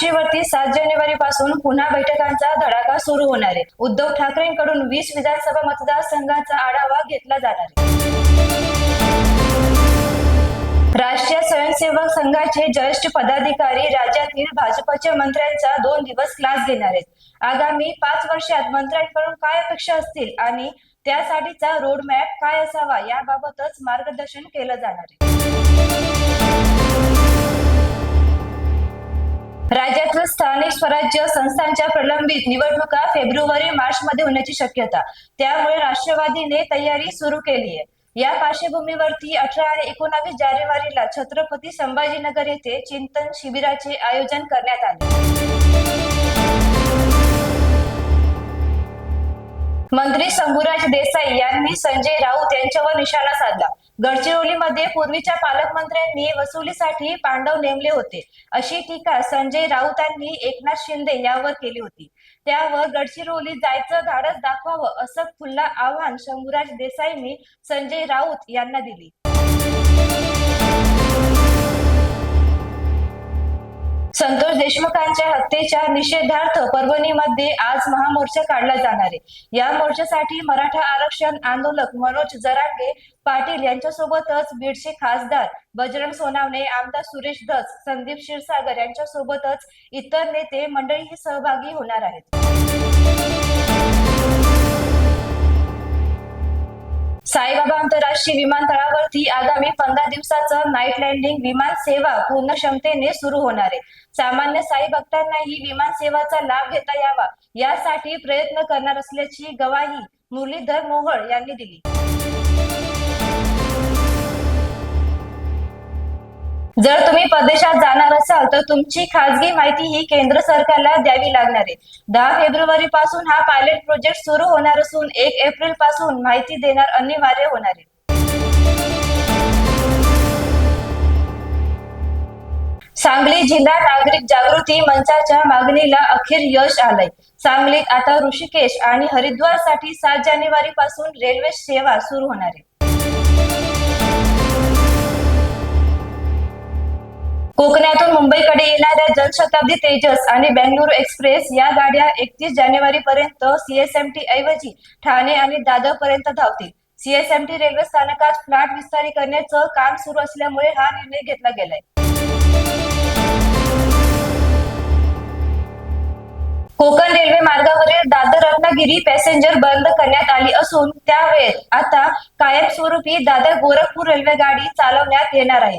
कृषीवरती सात जानेवारी पासून पुन्हा बैठकांचा धडाका सुरू होणार आहे. उद्धव ठाकरेंकडून वीस विधानसभा मतदारसंघाचा आढावा घेतला जाणार आहे. राष्ट्रीय स्वयंसेवक संघाचे ज्येष्ठ पदाधिकारी राज्यातील भाजपच्या मंत्र्यांचा दोन दिवस क्लास घेणार आहेत. आगामी पाच वर्षात मंत्र्यांकडून काय अपेक्षा असतील आणि त्यासाठीचा रोडमॅप काय असावा याबाबतच मार्गदर्शन केलं जाणार आहे. स्वराज्य संस्थांच्या प्रलंबित निवडणुका फेब्रुवारी मार्च मध्ये होण्याची शक्यता. त्यामुळे राष्ट्रवादीने तयारी सुरू केली आहे. या पार्श्वभूमीवरती अठरा आणि एकोणावीस जानेवारीला छत्रपती संभाजीनगर येथे चिंतन शिबिराचे आयोजन करण्यात आले. मंत्री शंभूराज देसाई यांनी संजय राऊत यांच्यावर निशाणा साधला. गडचिरोलीमध्ये पूर्वीच्या पालकमंत्र्यांनी वसुलीसाठी पांडव नेमले होते. अशी टीका संजय राऊतांनी एकनाथ शिंदे यावर केली होती. त्यावर गडचिरोली जायचं धाडस दाखवावं असं खुल्ला आव्हान शंभूराज देसाईंनी संजय राऊत यांना दिली. संतोष देशमुखांच्या हत्येच्या निषेधार्थ परभणीमध्ये आज महामोर्चा काढला जाणार आहे. या मोर्चासाठी मराठा आरक्षण आंदोलक मनोज जरांगे पाटील यांच्यासोबतच बीडचे खासदार बजरंग सोनावणे आमदार सुरेश दस संदीप क्षीरसागर यांच्यासोबतच इतर नेते मंडळीही सहभागी होणार आहेत. साईबाबा आंतरराष्ट्रीय विमानतळावरती आगामी पंधरा दिवसाचं नाईट लँडिंग विमान सेवा पूर्ण क्षमतेने सुरू होणार आहे. सामान्य साई भक्तांनाही विमान सेवाचा लाभ घेता यावा यासाठी प्रयत्न करणार असल्याची ग्वाही मुरलीधर मोहोळ यांनी दिली. जर तुम्ही परदेशात जाणार असाल तर तुमची खासगी माहिती ही केंद्र सरकारला द्यावी लागणार आहे. दहा फेब्रुवारी पासून हा पायलट प्रोजेक्ट सुरू होणार असून एक एप्रिलपासून माहिती देणार अनिवार्य होणार आहे. सांगली जिल्हा नागरिक जागृती मंचाच्या मागणीला अखेर यश आलंय. सांगलीत आता ऋषिकेश आणि हरिद्वारसाठी सात जानेवारी पासून रेल्वे सेवा सुरू होणार आहे. मुंबईकडे येणाऱ्या जनशताब्दी तेजस आणि बेंगळुरू एक्सप्रेस या गाड्या एकतीस जानेवारी पर्यंत सीएसएमटी ऐवजी ठाणे आणि दादर पर्यंत धावतील सीएसएमटी रेल्वे स्थानकात फ्लॅट विस्तारीकरणाचं काम सुरू असल्यामुळे हा निर्णय घेतला गेलाय. कोकण रेल्वे मार्गावरील दादर रत्नागिरी पॅसेंजर बंद करण्यात आली असून त्यावेळेस आता कायमस्वरूपी दादर गोरखपूर रेल्वे गाडी चालवण्यात येणार आहे.